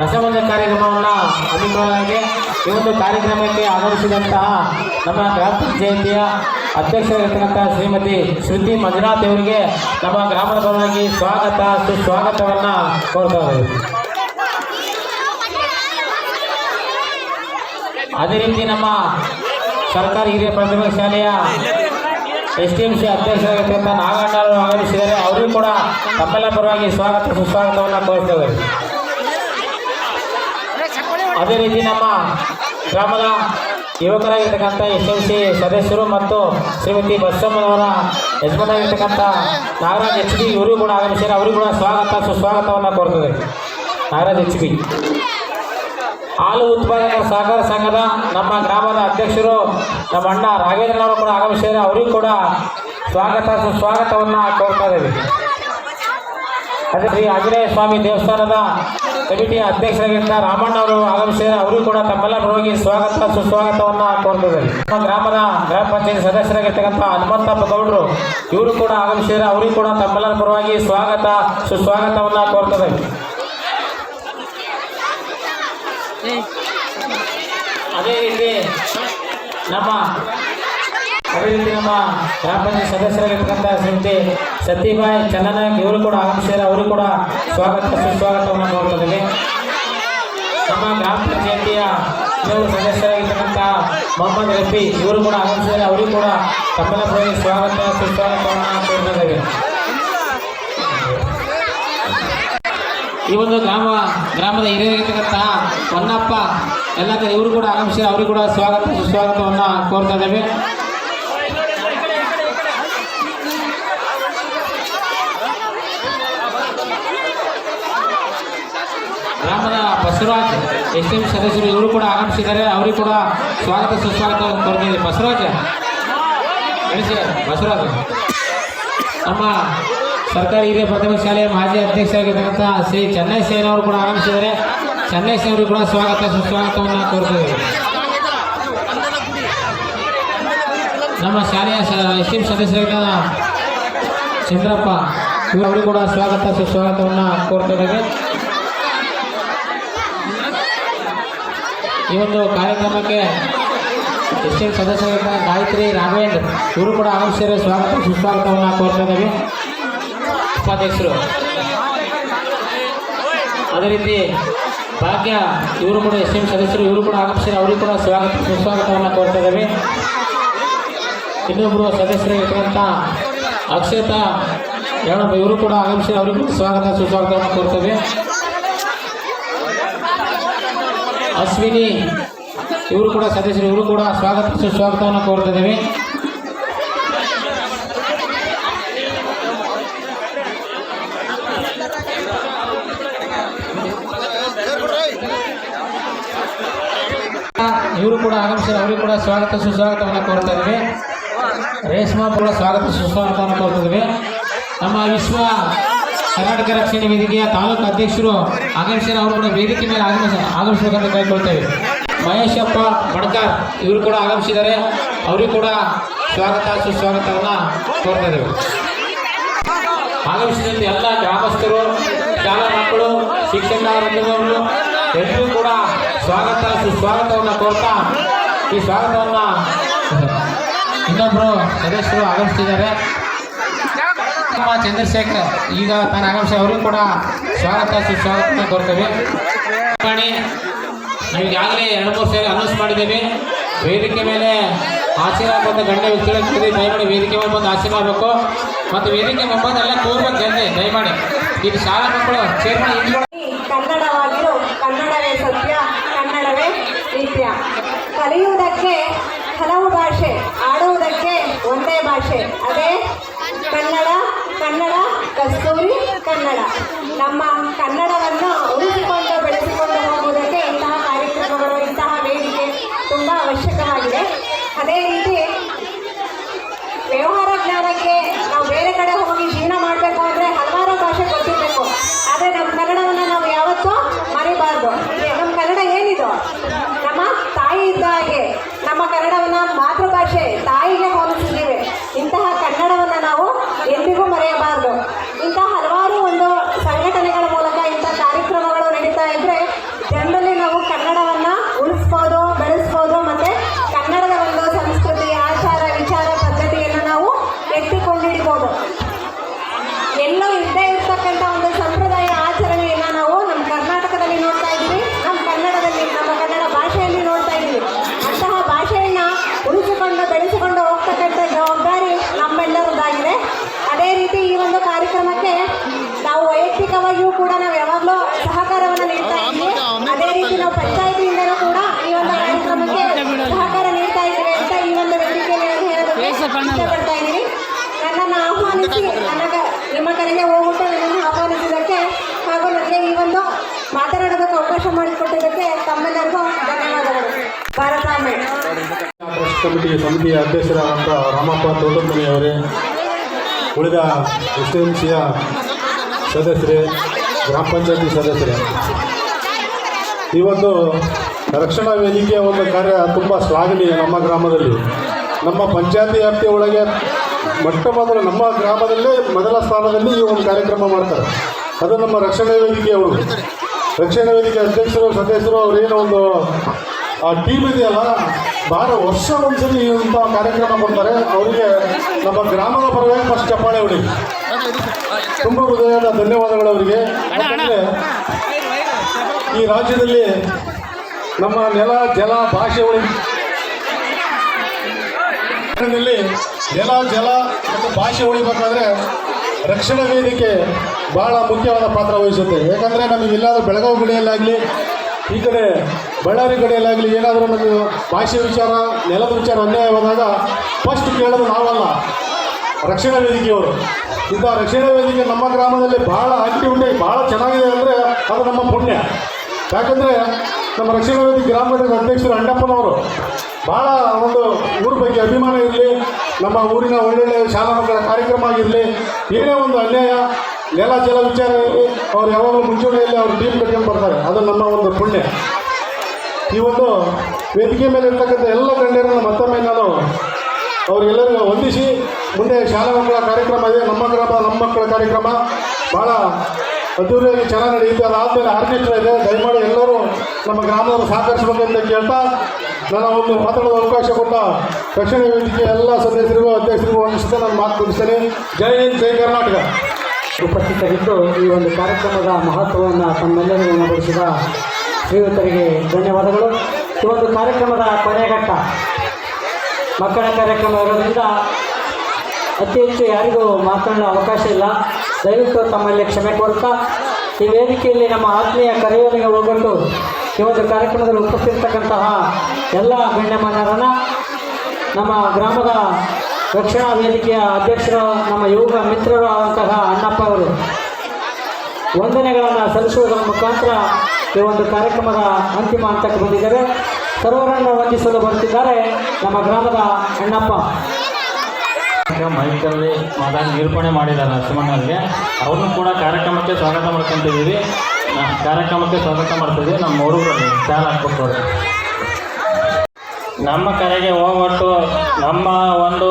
ರಸಮಂಜ ಕಾರ್ಯಕ್ರಮವನ್ನು ಹಮ್ಮಿಕೊಳ್ಳಲಾಗಿದೆ. ಈ ಒಂದು ಕಾರ್ಯಕ್ರಮಕ್ಕೆ ಆಗಮಿಸಿದಂತಹ ನಮ್ಮ ಗ್ರಾಮ ಪಂಚಾಯಿತಿಯ ಅಧ್ಯಕ್ಷರಾಗಿರ್ತಕ್ಕಂಥ ಶ್ರೀಮತಿ ಶ್ರುತಿ ಮಂಜುನಾಥ್ ಅವರಿಗೆ ನಮ್ಮ ಗ್ರಾಮದ ಪರವಾಗಿ ಸ್ವಾಗತ, ಸುಸ್ವಾಗತವನ್ನು ಕೋರ್ತಾ ಅದೇ ರೀತಿ ನಮ್ಮ ಸರ್ಕಾರಿ ಹಿರಿಯ ಪ್ರಾಥಮಿಕ ಶಾಲೆಯ ಎಸ್ ಟಿ ಎಂ ಸಿ ಅಧ್ಯಕ್ಷರಾಗಿರ್ತಕ್ಕಂಥ ನಾಗಣ್ಣ ಅವರು ಆಗಮಿಸಿದ್ದಾರೆ. ಅವರಿಗೂ ಕೂಡ ತಮ್ಮೆಲ್ಲ ಪರವಾಗಿ ಸ್ವಾಗತ, ಸುಸ್ವಾಗತವನ್ನು ಕೋರ್ತೇವೆ ಅದೇ ರೀತಿ ನಮ್ಮ ಗ್ರಾಮದ ಯುವಕರಾಗಿರ್ತಕ್ಕಂಥ ಎಸ್ ಎಂ ಸಿ ಸದಸ್ಯರು ಮತ್ತು ಶ್ರೀಮತಿ ಬಸಮ್ಮನವರ ಯಜಮಾನಾಗಿರ್ತಕ್ಕಂಥ ನಾಗರಾಜ್ ಎಚ್ ಬಿ ಇವರಿಗೂ ಕೂಡ ಆಗಮಿಸಿದ್ದಾರೆ. ಅವರಿಗೂ ಕೂಡ ಸ್ವಾಗತ, ಸುಸ್ವಾಗತವನ್ನು ಕೋರ್ತದೆ ನಾಗರಾಜ್ ಎಚ್ ಬಿ ಹಾಲು ಉತ್ಪಾದಕರ ಸಹಕಾರ ಸಂಘದ ನಮ್ಮ ಗ್ರಾಮದ ಅಧ್ಯಕ್ಷರು ನಮ್ಮ ಅಣ್ಣ ರಾಘವೇಂದ್ರನವರು ಕೂಡ ಆಗಮಿಸಿದ್ದಾರೆ. ಅವರಿಗೂ ಕೂಡ ಸ್ವಾಗತ, ಸುಸ್ವಾಗತವನ್ನು ಕೋರ್ತಾ ಇದ್ದೀವಿ ಅದೇ ಶ್ರೀ ಆಂಜನೇಯ ಸ್ವಾಮಿ ದೇವಸ್ಥಾನದ ಕಮಿಟಿಯ ಅಧ್ಯಕ್ಷರಾಗಿದ್ದ ರಾಮಣ್ಣ ಅವರು ಆಗಮಿಸಿದ್ದಾರೆ ಅವರು ಕೂಡ ತಮ್ಮೆಲ್ಲ ಪರವಾಗಿ ಸ್ವಾಗತ, ಸುಸ್ವಾಗತವನ್ನು ಕೋರ್ತಿದ್ದಾರೆ ಗ್ರಾಮದ ಗ್ರಾಮ ಪಂಚಾಯತ್ ಸದಸ್ಯರಾಗಿರ್ತಕ್ಕಂಥ ಹನುಮಂತಪ್ಪ ಗೌಡರು ಇವರು ಕೂಡ ಆಗಮಿಸಿದ್ದಾರೆ ಅವರಿಗೂ ಕೂಡ ತಮ್ಮೆಲ್ಲರ ಪರವಾಗಿ ಸ್ವಾಗತ, ಸುಸ್ವಾಗತವನ್ನು ಕೋರ್ತದೆ ಅದೇ ರೀತಿ ನಮ್ಮ ಅದೇ ನಮ್ಮ ಗ್ರಾಮ ಪಂಚಾಯತ್ ಸದಸ್ಯರಾಗಿರ್ತಕ್ಕಂಥ ಶ್ರೀಮತಿ ಸತ್ಯಬಾಯಿ ಚನ್ನನಾಯಕ್ ಇವರು ಕೂಡ ಆಗಮಿಸಿದ್ದಾರೆ ಅವರು ಕೂಡ ಸ್ವಾಗತ, ಸುಸ್ವಾಗತವನ್ನು ಕೋರ್ತದೆ ನಮ್ಮ ಗ್ರಾಮ ಪಂಚಾಯತಿಯ ಕೆಲವು ಸದಸ್ಯರಾಗಿರ್ತಕ್ಕಂಥ ಮೊಹಮ್ಮದ್ ರಫಿ ಇವರು ಕೂಡ ಆಗಮಿಸಿದ್ದಾರೆ ಅವರಿಗೂ ಕೂಡ ಪರವಾಗಿ ಸ್ವಾಗತ, ಸುಸ್ವಾಗತವನ್ನು ಕೋರ್ತಿದ್ದೇವೆ ಈ ಒಂದು ಗ್ರಾಮ, ಗ್ರಾಮದ ಹಿರಿಯರಾಗಿರ್ತಕ್ಕಂತಹ ಹೊನ್ನಪ್ಪ, ಎಲ್ಲ ಇವರು ಕೂಡ ಆಗಮಿಸಿ ಅವರಿಗೂ ಕೂಡ ಸ್ವಾಗತ, ಸುಸ್ವಾಗತವನ್ನು ಕೋರ್ತಾ ಇದ್ದೇವೆ. ಗ್ರಾಮದ ಬಸವರಾಜ್ ಎಸ್ ಎಂ ಸದಸ್ಯರು ಇವರು ಕೂಡ ಆಗಮಿಸಿದ್ದಾರೆ. ಅವರಿಗೂ ಕೂಡ ಸ್ವಾಗತ ಸುಸ್ವಾಗತ ಕೊಡ್ತೀವಿ ಬಸವರಾಜ್ ಸರ್ ಬಸವರಾಜ್. ನಮ್ಮ ಸರ್ಕಾರಿ ಹಿರಿಯ ಪ್ರಾಥಮಿಕ ಶಾಲೆಯ ಮಾಜಿ ಅಧ್ಯಕ್ಷರಾಗಿರ್ತಕ್ಕಂಥ ಶ್ರೀ ಚೆನ್ನೈ ಸೇನ್ ಅವರು ಕೂಡ ಆಗಮಿಸಿದ್ದಾರೆ. ಚೆನ್ನೈ ಸೇನ್ ಅವರು ಕೂಡ ಸ್ವಾಗತ ಸುಸ್ವಾಗತವನ್ನು ಕೋರ್ತಿದ್ದಾರೆ ನಮ್ಮ ಶಾಲೆಯ ಎಸ್ ಎಂ ಸದಸ್ಯರಾಗಿದ್ದ ಚಂದ್ರಪ್ಪ, ಇವರು ಕೂಡ ಸ್ವಾಗತ ಸುಸ್ವಾಗತವನ್ನು ಕೋರ್ತಿದ್ದಾರೆ ಈ ಒಂದು ಕಾರ್ಯಕ್ರಮಕ್ಕೆ ಎಸ್ ಸದಸ್ಯರಾದ ಗಾಯತ್ರಿ, ರಾಘವೇಂದ್ರ, ಇವರು ಕೂಡ ಆಗಮಿಸಿದರೆ ಸ್ವಾಗತ, ಸುಸ್ವಾಗತವನ್ನು ಕೋರ್ತಾ ಇದ್ದೀವಿ. ಉಪಾಧ್ಯಕ್ಷರು. ಅದೇ ರೀತಿ ಭಾಗ್ಯ, ಇವರು ಕೂಡ ಎಸ್ ಎಂ ಸದಸ್ಯರು, ಇವರು ಕೂಡ ಆಗಮಿಸಿದರೆ ಅವರಿಗೂ ಕೂಡ ಸ್ವಾಗತ, ಸುಸ್ವಾಗತವನ್ನು ಕೋರ್ತಾ ಇದ್ದೀವಿ. ಇನ್ನೊಬ್ಬರು ಸದಸ್ಯರಾಗಿರ್ತಕ್ಕಂಥ ಅಕ್ಷತಾ ಯಾವ ಇವರು ಕೂಡ ಆಗಮಿಸಿ ಅವರಿಗೂ ಸ್ವಾಗತ, ಸುಸ್ವಾಗತವನ್ನು ಕೋರ್ತೇವೆ ಅಶ್ವಿನಿ, ಇವರು ಕೂಡ ಸದಸ್ಯರು, ಇವರು ಕೂಡ ಸ್ವಾಗತ, ಸುಸ್ವಾಗತವನ್ನು ಕೋರ್ತಿದ್ದೇವೆ ಇವರು ಕೂಡ ಆಗಮಿಸಿದ ಅವರು ಕೂಡ ಸ್ವಾಗತ, ಸುಸ್ವಾಗತವನ್ನು ಕೋರ್ತಾ ರೇಷ್ಮಾ ಕೂಡ ಸ್ವಾಗತ, ಸುಸ್ವಾಗತವನ್ನು ಕೋರ್ತಾ ಇದ್ದೇವೆ. ನಮ್ಮ ವಿಶ್ವ ಕರ್ನಾಟಕ ರಕ್ಷಣೆ ವೇದಿಕೆಯ ತಾಲೂಕು ಅಧ್ಯಕ್ಷರು ಆಗಮಿಸಿದ ಅವರು ಕೂಡ ವೇದಿಕೆ ಮೇಲೆ ಆಗಮಿಸ ಆಗಮಿಸಬೇಕಂತ ಕೇಳ್ಕೊಳ್ತೇವೆ ಮಹೇಶಪ್ಪ ಬಡ್ಕರ್ ಇವರು ಕೂಡ ಆಗಮಿಸಿದ್ದಾರೆ. ಅವರಿಗೂ ಕೂಡ ಸ್ವಾಗತ, ಸುಸ್ವಾಗತವನ್ನು ಕೋರ್ತಾ ಆಗಮಿಸಿದಂತೆ ಎಲ್ಲ ಗ್ರಾಮಸ್ಥರು, ಶಾಲಾ ಮಕ್ಕಳು, ಶಿಕ್ಷಣ ರಂಗದವರು ಎಲ್ಲರೂ ಕೂಡ ಸ್ವಾಗತ, ಸುಸ್ವಾಗತವನ್ನು ಕೋರ್ತಾ ಈ ಸ್ವಾಗತವನ್ನು ಇನ್ನೊಬ್ಬರು ಸದಸ್ಯರು ಆಗಮಿಸಿದ್ದಾರೆ. ನಮ್ಮ ಚಂದ್ರಶೇಖರ್, ಈಗ ತಾನು ಆಗಮಿಸಿ ಅವರಿಗೂ ಕೂಡ ಸ್ವಾಗತ, ಸುಸ್ವಾಗತ ಕೋರ್ತೇವೆ. ಮಾಡಿ ನಾವು ಈಗಾಗಲೇ ಎರಡು ಮೂರು ಸೇರಿ ಅನೌನ್ಸ್ ಮಾಡಿದ್ದೇವೆ. ವೇದಿಕೆ ಮೇಲೆ ಆಶೀರ್ವಾದ ಬಂದ ಗಂಡ ವ್ಯಕ್ತಿಗಳು ದಯಮಾಡಿ ವೇದಿಕೆ ಮೇಲೆ ಬಂದು ಆಶೀರ್ವಾದ ಬೇಕು ಮತ್ತು ವೇದಿಕೆ ಮುಂಬಂದು ಎಲ್ಲ ಕೂರ್ಬೇಕು ಜನತೆ ದಯಮಾಡಿ. ಇದು ಶಾಲಾ ಮಕ್ಕಳು, ಚೇರ್ಮನ್ ಕನ್ನಡವೇ ಸತ್ಯ, ಕನ್ನಡವೇ ನಿತ್ಯ. ಕಲಿಯುವುದಕ್ಕೆ ಹಲವು ಭಾಷೆ, ಆಡುವುದಕ್ಕೆ ಒಂದೇ ಭಾಷೆ. ಅದೇ ಕನ್ನಡ ಕನ್ನಡ, ಕಸ್ತೂರಿ ಕನ್ನಡ. ನಮ್ಮ ಕನ್ನಡವನ್ನು ಉಳಿಸಿಕೊಂಡು ಬೆಳೆಸಿಕೊಂಡು ಹೋಗುವುದಕ್ಕೆ ಇಂತಹ ಕಾರ್ಯಕ್ರಮಗಳು, ಇಂತಹ ವೇದಿಕೆ ತುಂಬ ಅವಶ್ಯಕವಾಗಿದೆ. ಅದೇ ರೀತಿ ಆರ್ಥಿಕವಾಗಿಯೂ ಕೂಡ ನಾವು ಯಾವಾಗಲೂ ಸಹಕಾರವನ್ನು ನೀಡ್ತಾ ಇದ್ದೀವಿ. ಅದೇ ರೀತಿ ನಾವು ಪಂಚಾಯತಿಯಿಂದಲೂ ಕೂಡ ಈ ಒಂದು ಕಾರ್ಯಕ್ರಮಕ್ಕೆ ಸಹಕಾರ ನೀಡ್ತಾ ಇದ್ದೀವಿ ಅಂತ ಈ ಒಂದು ವೇದಿಕೆಯಲ್ಲಿ ನಾನು ಹೇಳೋದಕ್ಕೆ ಇಷ್ಟಪಡ್ತಾ ಇದ್ದೀನಿ. ನನ್ನನ್ನು ಆಹ್ವಾನಿಸಿ ನನಗೆ ನಿಮ್ಮ ಕಡೆಗೆ ಹೋಗುತ್ತೆ ನನ್ನನ್ನು ಆಹ್ವಾನಿಸಿದ್ದಕ್ಕೆ ಹಾಗೂ ನನಗೆ ಈ ಒಂದು ಮಾತನಾಡೋದಕ್ಕೆ ಅವಕಾಶ ಮಾಡಿಕೊಟ್ಟಿದ್ದಕ್ಕೆ ತಮ್ಮೆಲ್ಲರಿಗೂ ಧನ್ಯವಾದಗಳು. ಭಾರತಾಂಬೆ ಸಮಿತಿ ಸಮಿತಿಯ ಅಧ್ಯಕ್ಷರಾದಂಥ ರಾಮಪ್ಪ ತೋಟಮನಿ ಅವರೇ ಉಳಿದ ಎಸ್ ಎಂ ಸಿಯ ಸದಸ್ಯರೇ, ಗ್ರಾಮ ಪಂಚಾಯತಿ ಸದಸ್ಯರೇ. ಇವತ್ತು ರಕ್ಷಣಾ ವೇದಿಕೆಯ ಒಂದು ಕಾರ್ಯ ತುಂಬ ಶ್ಲಾಘನೀಯ ನಮ್ಮ ಗ್ರಾಮದಲ್ಲಿ. ನಮ್ಮ ಪಂಚಾಯತಿ ವ್ಯಾಪ್ತಿಯ ಒಳಗೆ ಮೊಟ್ಟ ಮೊದಲು ನಮ್ಮ ಗ್ರಾಮದಲ್ಲೇ ಮೊದಲ ಸ್ಥಾನದಲ್ಲಿ ಈ ಒಂದು ಕಾರ್ಯಕ್ರಮ ಮಾಡ್ತಾರೆ. ಅದು ನಮ್ಮ ರಕ್ಷಣಾ ವೇದಿಕೆಯವರು ರಕ್ಷಣಾ ವೇದಿಕೆ ಅಧ್ಯಕ್ಷರು, ಸದಸ್ಯರು ಅವರೇನೋ ಒಂದು, ಆ ಟೀಮ್ ಇದೆಯಲ್ಲ ಭಾಳ ವರ್ಷ ಒಂದ್ಸರಿ ಇಂಥ ಕಾರ್ಯಕ್ರಮ ಕೊಡ್ತಾರೆ. ಅವರಿಗೆ ನಮ್ಮ ಗ್ರಾಮದ ಪರವಾಗಿ ಫಸ್ಟ್ ಚಪ್ಪಾಳೆ ಹೊಡಿ ತುಂಬ ಹೃದಯದ ಧನ್ಯವಾದಗಳು ಅವರಿಗೆ ಈ ರಾಜ್ಯದಲ್ಲಿ ನಮ್ಮ ನೆಲ ಜಲ ಭಾಷೆ ಉಳಿ ನಲ್ಲಿ ನೆಲ ಜಲ ಮತ್ತು ಭಾಷೆ ಉಳಿಬೇಕಾದ್ರೆ ರಕ್ಷಣಾ ವೇದಿಕೆ ಬಹಳ ಮುಖ್ಯವಾದ ಪಾತ್ರ ವಹಿಸುತ್ತೆ. ಯಾಕಂದರೆ ನಮಗೆ ಎಲ್ಲಾದರೂ ಬೆಳಗಾವಿ ಕಡೆಯಲ್ಲಾಗಲಿ ಈ ಕಡೆ ಬಳ್ಳಾರಿ ಕಡೆಯಲ್ಲಾಗಲಿ ಏನಾದರೂ ನಮಗೆ ಭಾಷೆ ವಿಚಾರ ನೆಲದ ವಿಚಾರ ಅನ್ಯಾಯವಾದಾಗ ಫಸ್ಟ್ ಕೇಳೋದು ನಾವಲ್ಲ. ರಕ್ಷಣಾ ವೇದಿಕೆಯವರು ಇಂಥ ರಕ್ಷಣಾ ವೇದಿಕೆ ನಮ್ಮ ಗ್ರಾಮದಲ್ಲಿ ಭಾಳ ಆಕ್ಟಿವಿಟಿ ಭಾಳ ಚೆನ್ನಾಗಿದೆ ಅಂದರೆ ಅದು ನಮ್ಮ ಪುಣ್ಯ. ಯಾಕಂದರೆ ನಮ್ಮ ರಕ್ಷಣಾ ವೇದಿಕೆ ಗ್ರಾಮದ ಅಧ್ಯಕ್ಷರು ಅಣ್ಣಪ್ಪನವರು ಭಾಳ ಒಂದು ಊರ ಬಗ್ಗೆ ಅಭಿಮಾನ ಇರಲಿ, ನಮ್ಮ ಊರಿನ ಒಳ್ಳೊಳ್ಳೆ ಶಾಲಾ ಮಕ್ಕಳ ಕಾರ್ಯಕ್ರಮ ಆಗಿರಲಿ ಏನೇ ಒಂದು ಅನ್ಯಾಯ, ನೆಲ, ಜಲ ವಿಚಾರ ಇರಲಿ, ಅವ್ರು ಯಾವಾಗಲೂ ಮುಂಚೂಣಿಯಲ್ಲಿ ಅವ್ರು ಟೀಮ್ ಕಟ್ಕೊಂಡು ಬರ್ತಾರೆ. ಅದು ನಮ್ಮ ಒಂದು ಪುಣ್ಯ. ಈ ಒಂದು ವೇದಿಕೆ ಮೇಲೆ ಇರ್ತಕ್ಕಂಥ ಎಲ್ಲ ಗಣ್ಯರನ್ನು ಮತ್ತೊಮ್ಮೆ ನಾನು ಅವರಿಗೆಲ್ಲರಿಗೂ ವಂದಿಸಿ ಮುಂದೆ ಶಾಲಾ ಮಕ್ಕಳ ಕಾರ್ಯಕ್ರಮ ಇದೆ, ನಮ್ಮ ಗ್ರಾಮ, ನಮ್ಮ ಮಕ್ಕಳ ಕಾರ್ಯಕ್ರಮ. ಭಾಳ ಅದ್ದೂರಿಯಾಗಿ ಚೆನ್ನಾಗಿ ನಡೆಯುತ್ತೆ. ಅದಾದಮೇಲೆ ಆರ್ಕೆಸ್ಟ್ರಾ ಇದೆ. ದಯಮಾಡಿ ಎಲ್ಲರೂ ನಮ್ಮ ಗ್ರಾಮದವರು ಅಂತ ಕೇಳ್ತಾ, ನನ್ನ ಒಂದು ಮಾತಾಡೋದು ಅವಕಾಶ ಕೊಟ್ಟ ರಕ್ಷಣಾ ವೇದಿಕೆ ಎಲ್ಲ ಸದಸ್ಯರಿಗೂ, ಅಧ್ಯಕ್ಷರಿಗೂ ವಂದಿಸುತ್ತಾ ನಾನು ಮಾತು ಕೊಡಿಸ್ತೇನೆ ಜೈ ಹಿಂದ್, ಜೈ ಕರ್ನಾಟಕ. ಉಪಸ್ಥಿತರಿದ್ದು ಈ ಒಂದು ಕಾರ್ಯಕ್ರಮದ ಮಹತ್ವವನ್ನು ತಮ್ಮೆಲ್ಲರಿಗೂ ಉಣಬಡಿಸಿದ ಶ್ರೀಯುತರಿಗೆ ಧನ್ಯವಾದಗಳು. ಈ ಒಂದು ಕಾರ್ಯಕ್ರಮದ ಕೊನೆಘಟ್ಟ ಮಕ್ಕಳ ಕಾರ್ಯಕ್ರಮ ಇರೋದ್ರಿಂದ ಅತಿ ಹೆಚ್ಚು ಯಾರಿಗೂ ಮಾತನಾಡೋ ಅವಕಾಶ ಇಲ್ಲ. ದಯವಿಟ್ಟು ತಮ್ಮಲ್ಲಿ ಕ್ಷಮೆ ಕೊಡ್ತಾ ಈ ವೇದಿಕೆಯಲ್ಲಿ ನಮ್ಮ ಆತ್ಮೀಯ ಕರೆಯೋರಿಗೆ ಹೋಗ್ಬಿಟ್ಟು ಈ ಒಂದು ಕಾರ್ಯಕ್ರಮದಲ್ಲಿ ಉಪಸ್ಥಿತಕ್ಕಂತಹ ಎಲ್ಲ ಗಣ್ಯಮಾನ್ಯರನ್ನು, ನಮ್ಮ ಗ್ರಾಮದ ರಕ್ಷಣಾ ವೇದಿಕೆಯ ಅಧ್ಯಕ್ಷರು, ನಮ್ಮ ಯುವ ಮಿತ್ರರು ಆದಂತಹ ಅಣ್ಣಪ್ಪ ಅವರು. ವಂದನೆಗಳನ್ನು ಸಲ್ಲಿಸುವುದರ ಮುಖಾಂತರ ಈ ಒಂದು ಕಾರ್ಯಕ್ರಮದ ಅಂತಿಮ ಹಂತಕ್ಕೆ ಬಂದಿದ್ದಾರೆ. ಸರ್ವರನ್ನು ವಂದಿಸಲು ಬರುತ್ತಿದ್ದಾರೆ ನಮ್ಮ ಗ್ರಾಮದ ಅಣ್ಣಪ್ಪ. ಮೈಕಲ್ಲಿ ಮಾತಾಡಿ ನಿರೂಪಣೆ ಮಾಡಿದ್ದಾರೆ ನರಸಿಂಹಣ್ಣವ್ರಿಗೆ ಅವ್ರನ್ನೂ ಕೂಡ ಕಾರ್ಯಕ್ರಮಕ್ಕೆ ಸ್ವಾಗತ ಮಾಡ್ಕೊತಿದ್ದೀವಿ. ಕಾರ್ಯಕ್ರಮಕ್ಕೆ ಸ್ವಾಗತ ಮಾಡ್ತಿದ್ವಿ ನಮ್ಮ ಹುಡುಗರಲ್ಲಿ ಚಾಲ್ ಅವ್ರು. ನಮ್ಮ ಕರೆಗೆ ಹೋಗ್ಬಿಟ್ಟು ನಮ್ಮ ಒಂದು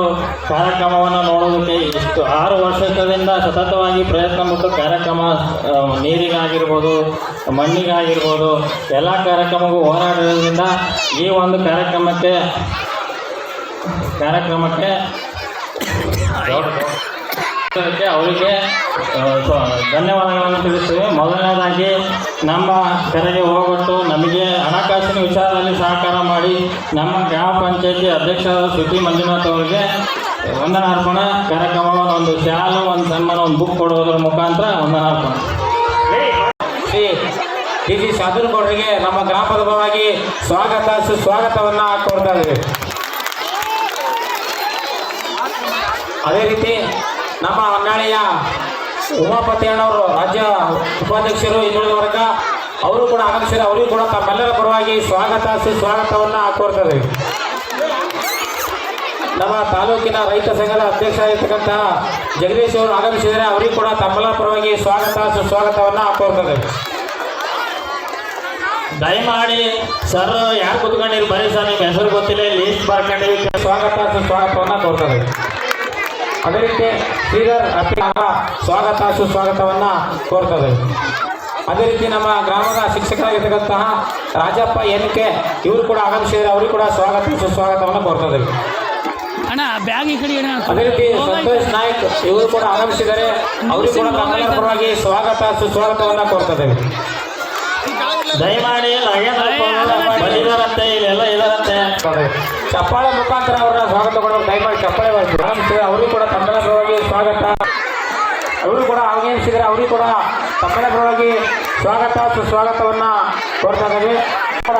ಕಾರ್ಯಕ್ರಮವನ್ನು ನೋಡೋದಕ್ಕೆ ಇಷ್ಟು ಆರು ವರ್ಷದಿಂದ ಸತತವಾಗಿ ಪ್ರಯತ್ನ ಮತ್ತು ಕಾರ್ಯಕ್ರಮ ನೀರಿಗಾಗಿರ್ಬೋದು, ಮಣ್ಣಿಗಾಗಿರ್ಬೋದು, ಎಲ್ಲ ಕಾರ್ಯಕ್ರಮಕ್ಕೂ ಹೋರಾಡೋದ್ರಿಂದ ಈ ಒಂದು ಕಾರ್ಯಕ್ರಮಕ್ಕೆ ಕಾರ್ಯಕ್ರಮಕ್ಕೆ ಅದಕ್ಕೆ ಅವರಿಗೆ ಧನ್ಯವಾದಗಳನ್ನು ತಿಳಿಸ್ತೇವೆ. ಮೊದಲನೇದಾಗಿ, ನಮ್ಮ ಕರೆಗೆ ಹೋಗೊಟ್ಟು ನಮಗೆ ಹಣಕಾಸಿನ ವಿಚಾರದಲ್ಲಿ ಸಹಕಾರ ಮಾಡಿ ನಮ್ಮ ಗ್ರಾಮ ಪಂಚಾಯತಿ ಅಧ್ಯಕ್ಷ ಸುದ್ದಿ ಮಂಜುನಾಥ್ ಅವರಿಗೆ ವಂದನಾರ್ಪಣ ಕಾರ್ಯಕ್ರಮವನ್ನು ಒಂದು ಶಾಲು, ಒಂದು ಸನ್ಮಾನ, ಒಂದು ಬುಕ್ ಕೊಡುವುದರ ಮುಖಾಂತರ ವಂದನಾರ್ಪಣ ಶ್ರೀ ಶಾದೂರ್ಗೌಡರಿಗೆ ನಮ್ಮ ಗ್ರಾಮದ ಪರವಾಗಿ ಸ್ವಾಗತ, ಸುಸ್ವಾಗತವನ್ನು ಕೋರ್ತಾ ಇದ್ದೀವಿ. ಅದೇ ರೀತಿ ನಮ್ಮ ಹೊನ್ನಾಳಿಯ ಉಮಾಪತಿ ಅಣ್ಣವರು ರಾಜ್ಯ ಉಪಾಧ್ಯಕ್ಷರು ಹಿಂದುಳಿದ ವರ್ಗ ಅವರು ಕೂಡ ಆಗಮಿಸಿದ ಅವರಿಗೂ ಕೂಡ ತಮ್ಮೆಲ್ಲರ ಪರವಾಗಿ ಸ್ವಾಗತ ಸುಸ್ವಾಗತವನ್ನು ಕೋರ್ತದೆ. ನಮ್ಮ ತಾಲೂಕಿನ ರೈತ ಸಂಘದ ಅಧ್ಯಕ್ಷ ಆಗಿರ್ತಕ್ಕಂತಹ ಜಗದೀಶ್ ಅವರು ಆಗಮಿಸಿದರೆ ಅವರಿಗೂ ಕೂಡ ತಮ್ಮೆಲ್ಲರ ಪರವಾಗಿ ಸ್ವಾಗತ ಸುಸ್ವಾಗತವನ್ನು ಕೋರ್ತದೆ. ದಯಮಾಡಿ ಸರ್ ಯಾರು ಕೂತ್ಕೊಂಡಿರಿ? ಬರೀ ಸರ್ ನಿಮ್ಮ ಹೆಸರು ಗೊತ್ತಿಲ್ಲ ಲೀಸ್ಟ್ ಬರ್ಕೊಂಡಿರಿ. ಸ್ವಾಗತ ಸುಸ್ವಾಗತವನ್ನು ಕೋರ್ತದೆ. ಅದೇ ರೀತಿ ಶ್ರೀಧರ್ ಅಪ್ಪಿ ಸ್ವಾಗತ ಸುಸ್ವಾಗತವನ್ನು ಕೋರ್ತದೆ. ಅದೇ ರೀತಿ ನಮ್ಮ ಗ್ರಾಮದ ಶಿಕ್ಷಕರಾಗಿರ್ತಕ್ಕಂತಹ ರಾಜಪ್ಪ ಎನ್ ಕೆ ಇವರು ಕೂಡ ಆಗಮಿಸಿದರೆ ಅವರಿಗೂ ಕೂಡ ಸ್ವಾಗತ ಸುಸ್ವಾಗತವನ್ನು ಕೋರ್ತದೆ. ಅದೇ ರೀತಿ ಸಂತೋಷ್ ನಾಯ್ಕ್ ಇವರು ಕೂಡ ಆಗಮಿಸಿದರೆ ಅವರಿಗೂ ಕೂಡ ಪರವಾಗಿ ಸ್ವಾಗತ ಸುಸ್ವಾಗತವನ್ನು ಕೋರ್ತದೆ. ದಯಮಾಡಿ ಬಂದಿದ್ದಾರಂತೆ ಇಲ್ಲೆಲ್ಲ ಇದಾರಂತೆ ಚಪ್ಪಾಳೆ ಮುಖಾಂತರ ಅವರ ಸ್ವಾಗತ ಕೊಡೋದು ದಯಮಾಡಿ ಚಪ್ಪಾಳೆ ಬರ್ತೀವಿ ಅವರಿಗೂ ಕೂಡ ತಮ್ಮನ ಪರವಾಗಿ ಸ್ವಾಗತ. ಅವರು ಕೂಡ ಆಗಮಿಸಿದರೆ ಅವರಿಗೂ ಕೂಡ ತಮ್ಮನ ಪರವಾಗಿ ಸ್ವಾಗತ ಸುಸ್ವಾಗತವನ್ನ ಕೋರ್ತಾ ಇದ್ದೀವಿ.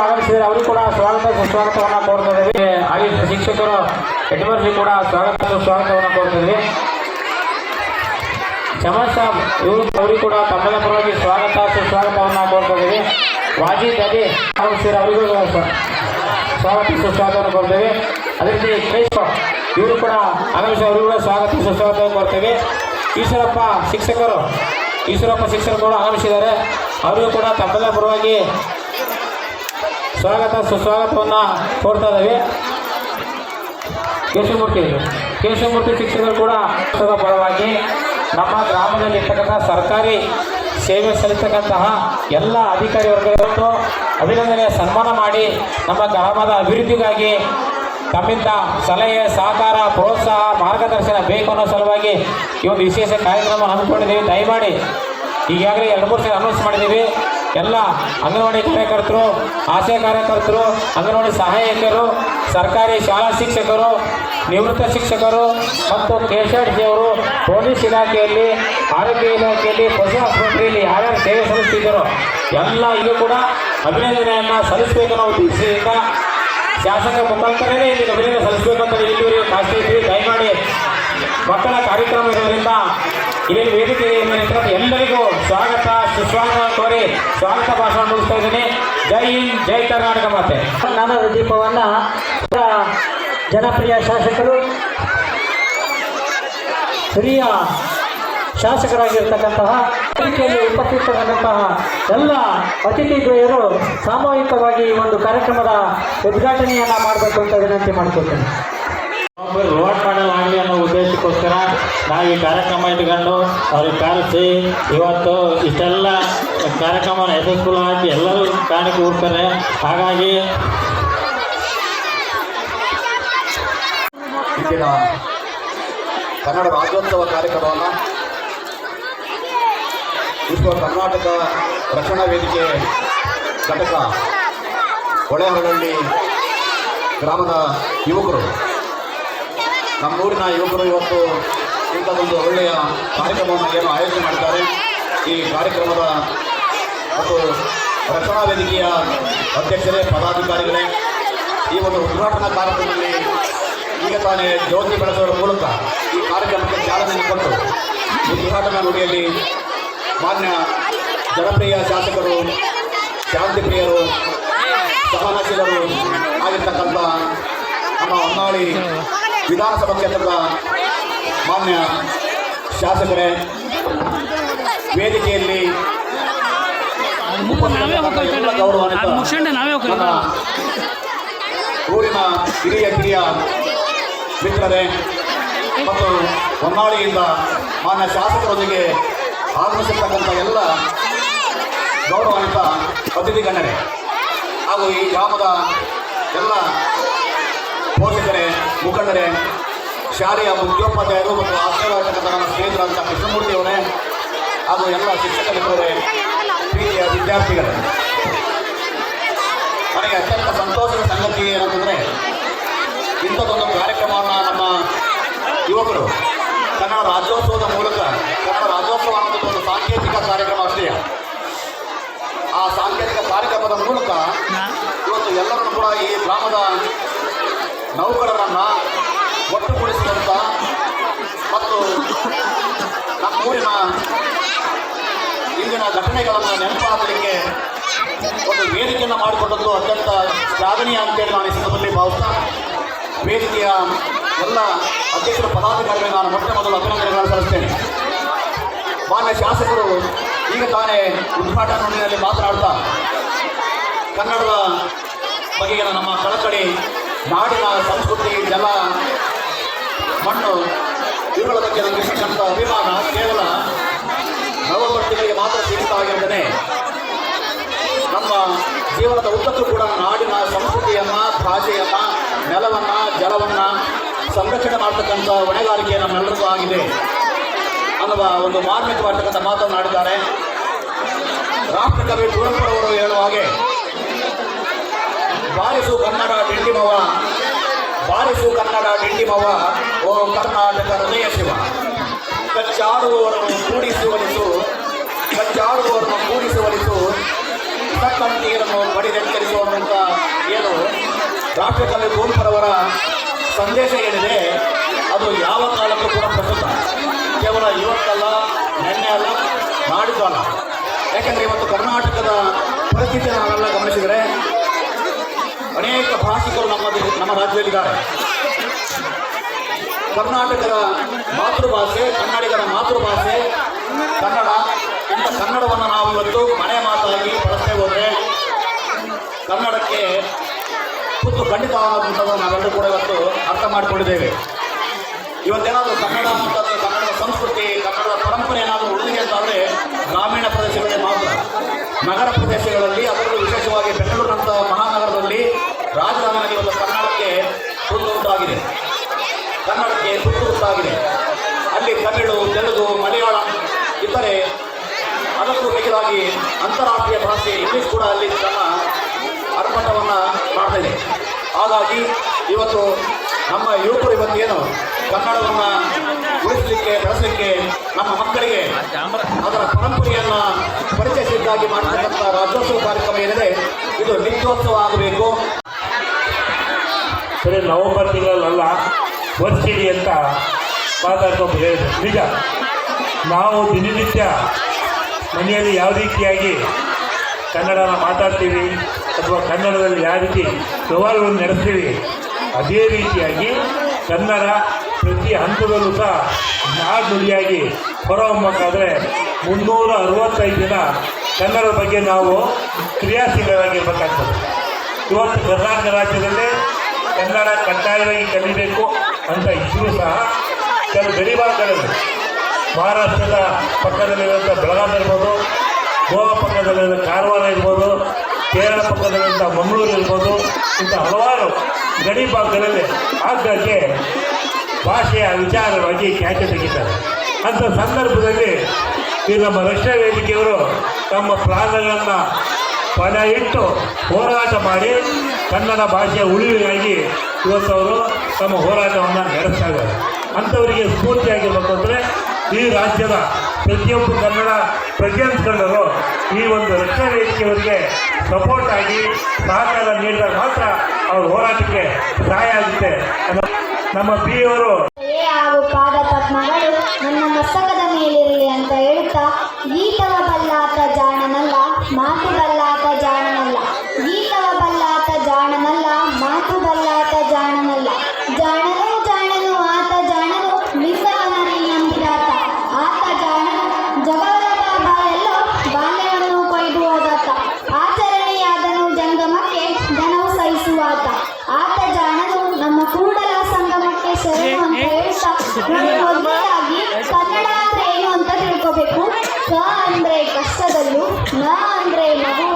ಆಗಮಿಸಿದರೆ ಅವರಿಗೂ ಕೂಡ ಸ್ವಾಗತ ಸುಸ್ವಾಗತವನ್ನ ಕೋರ್ತಾ ಇದ್ದೀವಿ. ಹಾಗೆ ಶಿಕ್ಷಕರು ಹೆಡ್ಮಾಸ್ಟರ್ ಕೂಡ ಸ್ವಾಗತ ಸುಸ್ವಾಗತವನ್ನ ಕೋರ್ತಾ ಇದ್ದೇವೆ. ಚಮನ್ ಸಾಬ್ ಇವರು ಅವರಿಗೂ ಕೂಡ ತಮ್ಮನ ಪರವಾಗಿ ಸ್ವಾಗತ ಸುಸ್ವಾಗತವನ್ನ ಕೋರ್ತಾ ಇದ್ದೇವೆ. ವಾಜಿದ್ ಅಲಿ ಆಗಮಿಸಿದರೆ ಅವರಿಗೂ ಸ್ವ- ಸ್ವಾಗತ ಸುಸ್ವಾಗತವನ್ನು ಕೋರ್ತೇವೆ. ಅದೇ ರೀತಿ ಕ್ರೈಸ್ತ ಇವರು ಕೂಡ ಆಗಮಿಸಿ ಅವರಿಗೂ ಸ್ವಾಗತ ಸುಸ್ವಾಗತವನ್ನು ಕೋರ್ತೇವೆ. ಈಶ್ವರಪ್ಪ ಶಿಕ್ಷಕರು ಈಶ್ವರಪ್ಪ ಶಿಕ್ಷಕರು ಕೂಡ ಆಗಮಿಸಿದ್ದಾರೆ. ಅವರಿಗೂ ಕೂಡ ತಪ್ಪದ ಪರವಾಗಿ ಸ್ವಾಗತ ಸುಸ್ವಾಗತವನ್ನು ಕೊಡ್ತಾ ಇದ್ದೇವೆ. ಕೇಶವಮೂರ್ತಿ ಕೇಶವಮೂರ್ತಿ ಶಿಕ್ಷಕರು ಕೂಡ ಪರವಾಗಿ ನಮ್ಮ ಗ್ರಾಮದಲ್ಲಿ ಸರ್ಕಾರಿ ಸೇವೆ ಸಲ್ಲಿಸತಕ್ಕಂತಹ ಎಲ್ಲ ಅಧಿಕಾರಿ ವರ್ಗದವರನ್ನು ಅಭಿನಂದನೆ ಸನ್ಮಾನ ಮಾಡಿ ನಮ್ಮ ಗ್ರಾಮದ ಅಭಿವೃದ್ಧಿಗಾಗಿ ತಮ್ಮಿಂದ ಸಲಹೆ, ಸಹಕಾರ, ಪ್ರೋತ್ಸಾಹ, ಮಾರ್ಗದರ್ಶನ ಬೇಕು ಅನ್ನೋ ಸಲುವಾಗಿ ಈ ಒಂದು ವಿಶೇಷ ಕಾರ್ಯಕ್ರಮ ಹಮ್ಮಿಕೊಂಡಿದ್ದೀವಿ. ದಯಮಾಡಿ ಈಗಾಗಲೇ ಎರಡು ಮೂರು ಸಲ ಅನೌನ್ಸ್ ಮಾಡಿದ್ದೀವಿ. ಎಲ್ಲ ಅಂಗನವಾಡಿ ಕಾರ್ಯಕರ್ತರು ಆಶಾ ಕಾರ್ಯಕರ್ತರು, ಅಂಗನವಾಡಿ ಸಹಾಯಕರು, ಸರ್ಕಾರಿ ಶಾಲಾ ಶಿಕ್ಷಕರು, ನಿವೃತ್ತ ಶಿಕ್ಷಕರು ಮತ್ತು ಅವರು ಪೊಲೀಸ್ ಇಲಾಖೆಯಲ್ಲಿ, ಆರೋಗ್ಯ ಇಲಾಖೆಯಲ್ಲಿ, ಪಶು ಆಸ್ಪತ್ರೆಯಲ್ಲಿ ಯಾರ್ಯಾರು ಸೇವೆ ಸಲ್ಲಿಸಿದ್ದರೋ ಎಲ್ಲ ಇದು ಕೂಡ ಅಭಿನಂದನೆಯನ್ನು ಸಲ್ಲಿಸಬೇಕು ಅನ್ನೋ ಉದ್ದೇಶದಿಂದ ಶಾಸಕ ಮುಖಾಂತರನೇ ಇಲ್ಲಿ ಅಭಿನಂದನೆ ಸಲ್ಲಿಸಬೇಕು ಅಂತ ಇಲ್ಲಿವರೆಗೆ ಕಾಸ್ತಾ ಇದ್ದೀವಿ. ದಯಮಾಡಿ ಮಕ್ಕಳ ಕಾರ್ಯಕ್ರಮ ಇರೋದ್ರಿಂದ ಇಲ್ಲಿ ವೇದಿಕೆ ಎಲ್ಲರಿಗೂ ಸ್ವಾಗತ ಸುಸ್ವಾಗತ ಕೋರಿ ಸ್ವಾಗತ ಭಾಷಣ ಮುಗಿಸ್ತಾ ಇದ್ದೀನಿ. ಜೈ ಹಿಂದ್ ಜೈ ಕರ್ನಾಟಕ ಮಾತೆ. ನಾನು ದೀಪವನ್ನು ಜನಪ್ರಿಯ ಶಾಸಕರು ಹಿರಿಯ ಶಾಸಕರಾಗಿರ್ತಕ್ಕಂತಹ ವೇದಿಕೆಯಲ್ಲಿ ಉಪಸ್ಥಿತರಾದಂತಹ ಎಲ್ಲ ಅತಿಥಿ ಗೃಹರು ಸಾಮೂಹಿಕವಾಗಿ ಈ ಒಂದು ಕಾರ್ಯಕ್ರಮದ ಉದ್ಘಾಟನೆಯನ್ನು ಮಾಡಬೇಕು ಅಂತ ವಿನಂತಿ ಮಾಡ್ಕೊಳ್ತೇನೆ. ಉದ್ದೇಶಕ್ಕೋಸ್ಕರ ನಾವು ಈ ಕಾರ್ಯಕ್ರಮ ಇಟ್ಕೊಂಡು ಅವ್ರಿಗೆ ಕರೆಸಿ ಇವತ್ತು ಇಷ್ಟೆಲ್ಲ ಕಾರ್ಯಕ್ರಮ ಯಶಸ್ಫುಲ್ ಹಾಕಿ ಎಲ್ಲರೂ ಕಾಣಿ ಹೋಗ್ತಾರೆ ಹಾಗಾಗಿ ಕನ್ನಡ ರಾಜ್ಯೋತ್ಸವ ಕಾರ್ಯಕ್ರಮವನ್ನು ವಿಶ್ವ ಕರ್ನಾಟಕ ರಕ್ಷಣಾ ವೇದಿಕೆ ಘಟಕ ಹೊಳೆಹರಳಹಳ್ಳಿ ಗ್ರಾಮದ ಯುವಕರು ನಮ್ಮೂರಿನ ಯುವಕರು ಇವತ್ತು ಒಂದು ಒಳ್ಳೆಯ ಕಾರ್ಯಕ್ರಮವನ್ನು ಏನು ಆಯೋಜನೆ ಮಾಡಿದ್ದಾರೆ. ಈ ಕಾರ್ಯಕ್ರಮದ ಮತ್ತು ರಕ್ಷಣಾ ವೇದಿಕೆಯ ಅಧ್ಯಕ್ಷರೇ, ಪದಾಧಿಕಾರಿಗಳೇ, ಈ ಒಂದು ಉದ್ಘಾಟನಾ ಕಾರ್ಯಕ್ರಮದಲ್ಲಿ ಈಗ ತಾನೇ ಜ್ಯೋತಿ ಬೆಳೆಸುವ ಮೂಲಕ ಈ ಕಾರ್ಯಕ್ರಮಕ್ಕೆ ಚಾಲನೆ ಕೊಟ್ಟು ಉದ್ಘಾಟನಾ ನುಡಿಯಲ್ಲಿ ಮಾನ್ಯ ಜನಪ್ರಿಯ ಶಾಸಕರು ಶಾಂತಿ ಪ್ರಿಯರು ಸಹನಶೀಲರು ಆಗಿರ್ತಕ್ಕಂಥ ನಮ್ಮ ಹೊನ್ನಾಳಿ ವಿಧಾನಸಭಾ ಕ್ಷೇತ್ರದ ಮಾನ್ಯ ಶಾಸಕರೇ ವೇದಿಕೆಯಲ್ಲಿ ಊರಿನ ಹಿರಿಯ ಕಿರಿಯ ಮಿತ್ರರೇ ಮತ್ತು ಹೊನ್ನಾಳಿಯಿಂದ ಮಾನ್ಯ ಶಾಸಕರೊಂದಿಗೆ ಆಗಮಿಸಿರ್ತಕ್ಕಂಥ ಎಲ್ಲ ಗೌರವಾನ್ವಿತ ಅತಿಥಿ ಗಣ್ಯರೇ ಹಾಗೂ ಈ ಗ್ರಾಮದ ಎಲ್ಲ ಪೋಷಕರೇ ಮುಖಂಡರೇ ಶಾಲೆಯ ಮುಖ್ಯೋಪಾಧ್ಯಾಯರು ಮತ್ತು ಆಶ್ರಯವಾಗಿರ್ತಕ್ಕಂಥ ನಮ್ಮ ಕೃಷ್ಣಮೂರ್ತಿ ಕೃಷ್ಣಮೂರ್ತಿಯವರೇ ಹಾಗೂ ಎಲ್ಲ ಶಿಕ್ಷಕ ಮಿತ್ರರೇ ಪ್ರೀತಿಯ ವಿದ್ಯಾರ್ಥಿಗಳೇ. ನನಗೆ ಅತ್ಯಂತ ಸಂತೋಷದ ಸಂಗತಿ ಏನಂತಂದರೆ ಇಂಥದ್ದೊಂದು ಕಾರ್ಯಕ್ರಮವನ್ನು ನಮ್ಮ ಯುವಕರು ಕನ್ನಡ ರಾಜ್ಯೋತ್ಸವದ ಮೂಲಕ ಕನ್ನಡ ರಾಜ್ಯೋತ್ಸವ ಅನ್ನೋದು ಒಂದು ಸಾಂಕೇತಿಕ ಕಾರ್ಯಕ್ರಮ ಅಷ್ಟೇ. ಆ ಸಾಂಕೇತಿಕ ಕಾರ್ಯಕ್ರಮದ ಮೂಲಕ ಇವತ್ತು ಎಲ್ಲರನ್ನು ಕೂಡ ಈ ಗ್ರಾಮದ ನೌಕರರನ್ನು ಒಟ್ಟುಗೂಡಿಸಿದಂತ ಮತ್ತು ನಮ್ಮೂರಿನ ಇಂದಿನ ಘಟನೆಗಳನ್ನು ನೆನಪಾಗಲಿಕ್ಕೆ ಒಂದು ವೇದಿಕೆಯನ್ನು ಮಾಡಿಕೊಟ್ಟದ್ದು ಅತ್ಯಂತ ಶ್ಲಾಘನೀಯ ಅಂತೇಳಿ ನಾನು ಈ ಸಂದರ್ಭದಲ್ಲಿ ಭಾವಿಸ್ತಾ ವೇದಿಕೆಯ ಎಲ್ಲ ಅಧ್ಯಕ್ಷರ ಪದಾಧಿಕಾರಿಗಳಿಗೆ ನಾನು ಮೊಟ್ಟ ಮೊದಲು ಅಭಿನಂದನೆಗಳನ್ನು ಸಲ್ಲಿಸ್ತೇನೆ. ಮಾನ್ಯ ಶಾಸಕರು, ಈಗ ತಾನೇ ಉದ್ಘಾಟನಾ ನುಡಿಯಲ್ಲಿ ಮಾತನಾಡ್ತಾ ಕನ್ನಡದ ಬಗೆಗಿನ ನಮ್ಮ ಕಳಕಳಿ ನಾಡಿನ ಸಂಸ್ಕೃತಿ, ಜಲ, ಮಣ್ಣು, ಇವುಗಳ ಬಗ್ಗೆ ನಮಗೆ ಅಭಿಮಾನ. ಕೇವಲ ನವಭಕ್ತಿಗಳಿಗೆ ಮಾತ್ರ ಸೀಮಿತ ಆಗಿರ್ತದೆ ನಮ್ಮ ಜೀವನದ ಉದ್ದಕ್ಕೂ ಕೂಡ ನಾಡಿನ ಸಂಸ್ಕೃತಿಯನ್ನ, ಭಾಷೆಯನ್ನ, ನೆಲವನ್ನ, ಜಲವನ್ನ ಸಂರಕ್ಷಣೆ ಮಾಡ್ತಕ್ಕಂಥ ಹೊಣೆಗಾರಿಕೆ ನಮ್ಮೆಲ್ಲರಿಗೂ ಆಗಿದೆ ಅನ್ನುವ ಒಂದು ಮಾರ್ಮಿಕವಾಗಿರ್ತಕ್ಕಂಥ ಮಾತನ್ನು ಆಡಿದ್ದಾರೆ. ರಾಷ್ಟ್ರಕವಿ ಕುವೆಂಪುರವರು ಹೇಳುವ ಹಾಗೆ ಬಾರಿಸು ಕನ್ನಡ ಡಿಂಡಿಮವ. ಬಾರಿಸು ಕನ್ನಡ ಡಿಂಡಿಮವ. ಓ ಕರ್ನಾಟಕ ಹೃದಯ ಶಿವ. ಕಚ್ಚಾಡುವವರನ್ನು ಕೂಡಿಸಿ ಒಲಿಸು ಕಚ್ಚಾಡುವವರನ್ನು ಕೂಡಿಸಿ ಒಲಿಸು ತಕ್ಕಂತೀರನ್ನು ಬಡಿದೆಚ್ಚರಿಸುವಂತ ಏನು ರಾಷ್ಟ್ರಕವಿ ಗೋಲ್ಪರವರ ಸಂದೇಶ ಏನಿದೆ, ಅದು ಯಾವ ಕಾಲಕ್ಕೂ ಕೂಡ ಪ್ರಸ್ತುತ. ಕೇವಲ ಇವತ್ತಲ್ಲ, ನಿನ್ನೆ ಅಲ್ಲ, ನಾಡಿದ್ದು ಅಲ್ಲ. ಯಾಕೆಂದರೆ ಇವತ್ತು ಕರ್ನಾಟಕದ ಪರಿಸ್ಥಿತಿಯನ್ನು ನಾವೆಲ್ಲ ಗಮನಿಸಿದರೆ ಅನೇಕ ಭಾಷಿಕರು ನಮ್ಮ ನಮ್ಮ ರಾಜ್ಯದಲ್ಲಿದ್ದಾರೆ. ಕರ್ನಾಟಕದ ಮಾತೃಭಾಷೆ, ಕನ್ನಡಿಗರ ಮಾತೃಭಾಷೆ, ಕನ್ನಡ. ಇಂಥ ಕನ್ನಡವನ್ನು ನಾವು ಇವತ್ತು ಮನೆ ಮಾತಾಗಿ ಬಳಸ್ತೇ ಹೋದರೆ ಕನ್ನಡಕ್ಕೆ ಕುತ್ತು ಖಂಡಿತ ಅನ್ನೋದಂಥದ್ದು ನಾವೆಲ್ಲರೂ ಕೂಡ ಇವತ್ತು ಅರ್ಥ ಮಾಡಿಕೊಂಡಿದ್ದೇವೆ. ಇವತ್ತೇನಾದರೂ ಕನ್ನಡ ಅಂತಂದರೆ ಕನ್ನಡದ ಸಂಸ್ಕೃತಿ, ಕನ್ನಡದ ಪರಂಪರೆ ಏನಾದರೂ ಉಳಿದಿದೆ ಅಂತಂದರೆ ಗ್ರಾಮೀಣ ಪ್ರದೇಶಗಳಲ್ಲಿ ಮಾತ್ರ. ನಗರ ಪ್ರದೇಶಗಳಲ್ಲಿ ಅದರಲ್ಲೂ ಅಂತಾರಾಷ್ಟ್ರೀಯ ಭಾಷೆ ಇಂಗ್ಲಿಷ್ ಕೂಡ ಅಲ್ಲಿ ತನ್ನ ಅರ್ಪಟವನ್ನು ಮಾಡ್ತಾ ಇದೆ. ಹಾಗಾಗಿ ಇವತ್ತು ನಮ್ಮ ಯುವಕರು ಇವತ್ತೇನು ಕನ್ನಡವನ್ನು ಉಳಿಸಲಿಕ್ಕೆ, ಬೆಳೆಸಲಿಕ್ಕೆ ನಮ್ಮ ಮಕ್ಕಳಿಗೆ ಅದರ ಪರಂಪರೆಯನ್ನು ಪರಿಚಯಿಸಿದ್ದಾಗಿ ಮಾಡತಕ್ಕಂಥ ರಾಜ್ಯೋತ್ಸವ ಕಾರ್ಯಕ್ರಮ ಏನಿದೆ, ಇದು ನಿತ್ಯೋತ್ಸವ ಆಗಬೇಕು. ಸರಿ, ನವಂಬರ್ ತಿಂಗಳಲ್ಲ ಬರ್ತೀರಿ ಅಂತ ಮಾತಾಡ್ಕೊಂಡು ಹೇಳಿದೆ ನಿಜ, ನಾವು ದಿನನಿತ್ಯ ಮನೆಯಲ್ಲಿ ಯಾವ ರೀತಿಯಾಗಿ ಕನ್ನಡನ ಮಾತಾಡ್ತೀವಿ ಅಥವಾ ಕನ್ನಡದಲ್ಲಿ ಯಾವ ರೀತಿ ವ್ಯವಹಾರವನ್ನು ನಡೆಸ್ತೀವಿ, ಅದೇ ರೀತಿಯಾಗಿ ಕನ್ನಡ ಪ್ರತಿ ಹಂತದಲ್ಲೂ ಸಹ ನಾಡುಡಿಯಾಗಿ ಹೊರಹೊಮ್ಮಕ್ಕಾದರೆ ಮುನ್ನೂರ ಅರವತ್ತೈದು ದಿನ ಕನ್ನಡದ ಬಗ್ಗೆ ನಾವು ಕ್ರಿಯಾಶೀಲರಾಗಿರ್ಬೇಕಾಗ್ತದೆ. ಇವತ್ತು ಕರ್ನಾಟಕ ರಾಜ್ಯದಲ್ಲಿ ಕನ್ನಡ ಕಡ್ಡಾಯವಾಗಿ ಕಲಿಬೇಕು ಅಂತ ಇದ್ದರೂ ಸಹ ಕೆಲವು ಗಡಿ ಭಾಗಗಳಲ್ಲಿ ಮಹಾರಾಷ್ಟ್ರದ ಪಕ್ಕದಲ್ಲಿರುವಂಥ ಬೆಳಗಾವಿ ಇರ್ಬೋದು, ಗೋವಾ ಪಕ್ಕದಲ್ಲಿರುವ ಕಾರವಾರ ಇರ್ಬೋದು, ಕೇರಳ ಪಕ್ಕದಲ್ಲಿರುವಂಥ ಮಂಗಳೂರು ಇರ್ಬೋದು, ಇಂಥ ಹಲವಾರು ಗಡಿ ಭಾಗಗಳಲ್ಲಿ ಆಗಾಗ್ಗೆ ಭಾಷೆಯ ವಿಚಾರವಾಗಿ ಖ್ಯಾತಿ ತೆಗಿತಾರೆ ಅಂಥ ಸಂದರ್ಭದಲ್ಲಿ ಈ ನಮ್ಮ ರಕ್ಷಣಾ ವೇದಿಕೆಯವರು ತಮ್ಮ ಪ್ರಾಣಗಳನ್ನು ಪಣ ಇಟ್ಟು ಹೋರಾಟ ಮಾಡಿ ಕನ್ನಡ ಭಾಷೆಯ ಉಳಿವಿಗಾಗಿ ಇವತ್ತು ಅವರು ತಮ್ಮ ಹೋರಾಟವನ್ನು ನಡೆಸ್ತಾ ಇದ್ದಾರೆ. ಅಂಥವರಿಗೆ ಸ್ಫೂರ್ತಿಯಾಗಿರ್ಬೇಕು ಈ ರಾಜ್ಯದ ಪ್ರತಿಯೊಬ್ಬ ಕನ್ನಡ ಪ್ರತಿಯೊಂದು ಈ ಒಂದು ರಕ್ಷಣಾ ವೇದಿಕೆಯವರಿಗೆ ಸಪೋರ್ಟ್ ಆಗಿ ಸಹಕಾರ ನೀಡಿದಾಗ ಮಾತ್ರ ಅವ್ರ ಹೋರಾಟಕ್ಕೆ ಸಹಾಯ ಆಗುತ್ತೆ. ನಮ್ಮ ಬಿ ಅವರು ಹಾಗೂ ಪಾದ ಪದ್ಮಗಳು ನನ್ನ ಮಸ್ತಕದ ಮೇಲಿರಲಿ ಅಂತ ಹೇಳುತ್ತಾ ಗೀತವ ಬಲ್ಲಾತ ಜಾಣನಲ್ಲ ಮಾತು ಬಲ್ಲಾತ ಕನ್ನಡ ಅಂದ್ರೆ ಏನು ಅಂತ ತಿಳ್ಕೋಬೇಕು. ಕ ಅಂದ್ರೆ ಕಷ್ಟದಲ್ಲೂ ನ ಅಂದ್ರೆ ನಗುವುದನ್ನ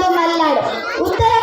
mandó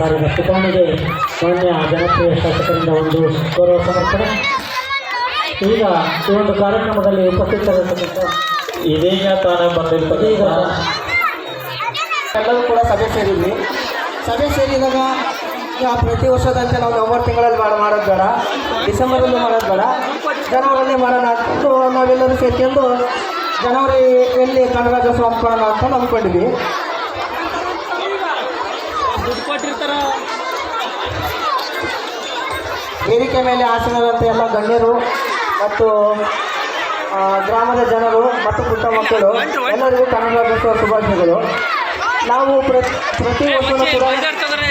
ಪಿತಾಣಿಗೆ ಮಾನ್ಯ ಜನಪ್ರಿಯ ಶಾಸಕರಿಂದ ಒಂದು ಗೌರವ ಸಮರ್ಪಣೆ. ಈಗ ಈ ಒಂದು ಕಾರ್ಯಕ್ರಮದಲ್ಲಿ ಉಪಸ್ಥಿತರಿರತಕ್ಕಂಥ ಇದೀಗ ತಾನೇ ಈಗ ಎಲ್ಲರೂ ಕೂಡ ಸಭೆ ಸೇರಿದ್ವಿ. ಸಭೆ ಸೇರಿದಾಗ ಈಗ ಪ್ರತಿ ವರ್ಷದಂತೆ ನಾವು ನವಂಬರ್ ತಿಂಗಳಲ್ಲಿ ಮಾಡಿ ಮಾಡೋದು ಬೇಡ. ಡಿಸೆಂಬರಲ್ಲಿ ಮಾಡೋದು ಬೇಡ. ಜನವರಿಯಲ್ಲಿ ಮಾಡೋಣ ಅಂತಂದು ನಾವೆಲ್ಲರೂ ಸೇರ್ಕೊಂಡು ಜನವರಿಯಲ್ಲಿ ಕನ್ನಡ ರಾಜ್ಯೋತ್ಸವ ಹಮ್ಕೊಳ್ಳೋಣ ಅಂತ ಅಂದ್ಕೊಂಡಿದ್ವಿ. ದುಡ್ಡು ಕೊಟ್ಟಿರ್ತಾರ? ವೇದಿಕೆ ಮೇಲೆ ಆಸನದಂತೆ ಎಲ್ಲ ಗಣ್ಯರು ಮತ್ತು ಗ್ರಾಮದ ಜನರು ಮತ್ತು ಪುಟ್ಟ ಮಕ್ಕಳು ಎಲ್ಲರಿಗೂ ಕನ್ನಡ ರಾಜ್ಯೋತ್ಸವ ಶುಭಾಶಯಗಳು. ನಾವು ಪ್ರತಿ ಪ್ರತಿ ವರ್ಷವೂ ಕೂಡ ಬೈದಾಡ್ತದ್ರೆ